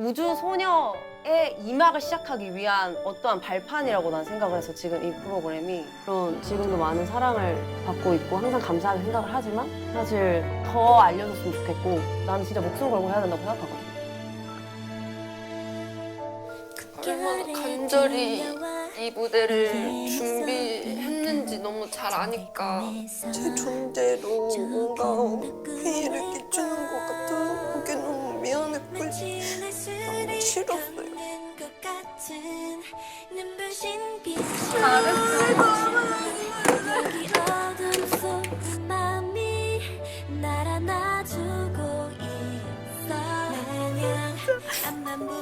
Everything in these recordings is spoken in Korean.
우주 소녀의 이막을 시작하기 위한 어떠한 발판이라고 난 생각을 해서 지금 이 프로그램이 그런 지금도 많은 사랑을 받고 있고 항상 감사하게 생각을 하지만 사실 더 알려줬으면 좋겠고 나는 진짜 목숨 걸고 해야 된다고 생각하거든. 얼마나 간절히 이 무대를 준비했는지 너무 잘 아니까 제 존재로 뭔가 피해를 싫었어요.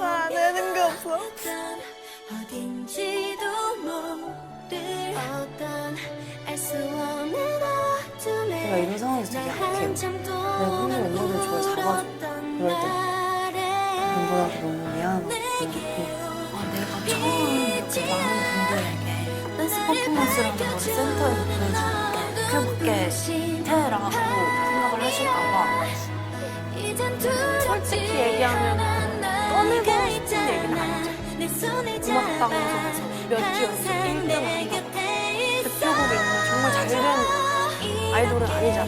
나 내는 게 없어. 어딘지도 모를 어떤 알 수 없는 어둠에 제가 이런 상황에서 되게 약해요. 퍼포먼스라는 걸 센터에서 보여주는데 그렇게 테라고 생각을 하실까봐 솔직히 얘기하면 꺼내고 싶은 얘기는 아니죠. 음악 방송에서 몇주 연속 1등 하는 거 대표곡에 있는 정말 잘된 아이돌은 아니잖아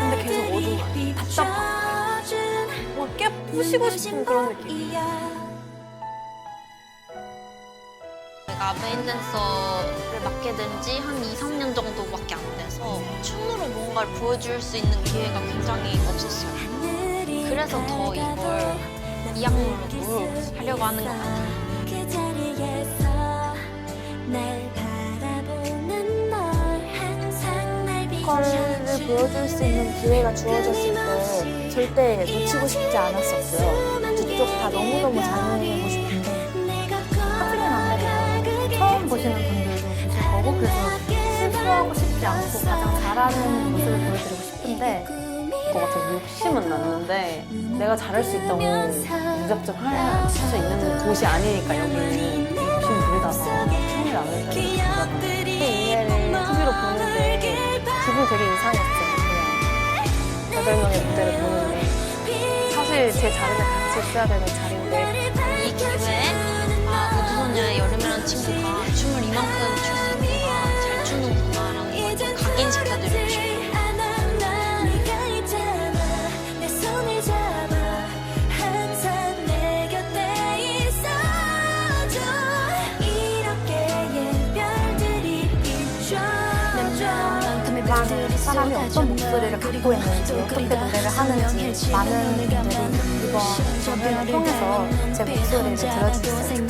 근데 계속 어두운 거야 답답한 거야 뭔가 깨 부시고 싶은 그런 느낌 내가 메인 댄서를 맡게 된 지 한 2, 3년 정도밖에 안 돼서 춤으로 뭔가를 보여줄 수 있는 기회가 굉장히 없었어요. 그래서 더 이걸 이 악물로 하려고 하는 것 같아요. 그 자리에서 날 바라보는 널 항상 날 보컬을 보여줄 수 있는 기회가 주어졌을 때 절대 놓치고 싶지 않았었고요. 두 쪽 다 너무너무 잘해보고 싶은데 보시는 분들도 계실 거고 그래서 실수하고 싶지 않고 가장 잘하는 모습을 보여드리고 싶은데 것 같아서 욕심은 났는데 내가 잘할 수 있다고 무작정 할 수 있는 곳이 아니니까 여기는 욕심 부리다가 큰일 나는 기억들이 이해를 TV로 보는데 기분이 되게 이상했어요. 그냥 여덟 명의 무대를 보는데. 사실 제 자리는 같이 있어야 되는 자리인데 사람이 어떤 목소리를 갖고 있는지 어떻게 노래를 하는지 많은 분들이 이번 공연을 통해서 제 목소리를 들어주셨어요.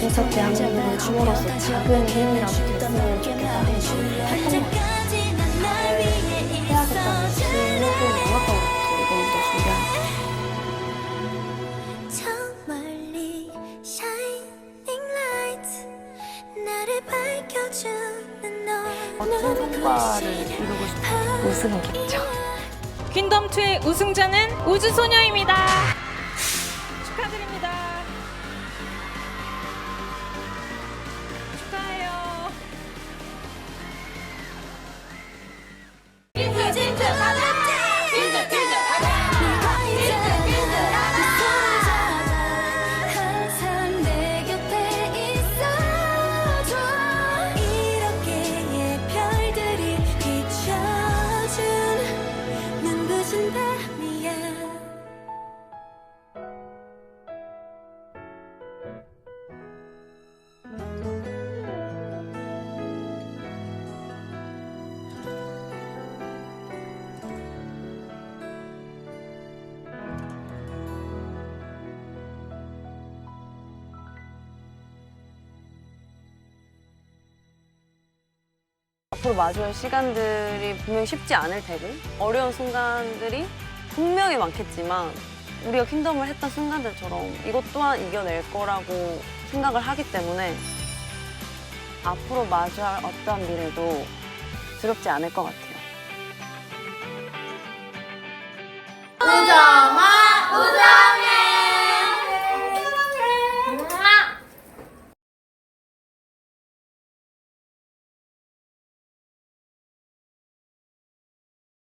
콘서트 한국으로 춤으로써 작은 힘이라도 됐으면 좋겠다. 멋진 성과를 이루고 싶어요. 우승이겠죠. 퀸덤2의 우승자는 우주소녀입니다. 앞으로 마주할 시간들이 분명히 쉽지 않을 테고 어려운 순간들이 분명히 많겠지만 우리가 킹덤을 했던 순간들처럼 이것 또한 이겨낼 거라고 생각을 하기 때문에 앞으로 마주할 어떠한 미래도 두렵지 않을 것 같아요. 혼자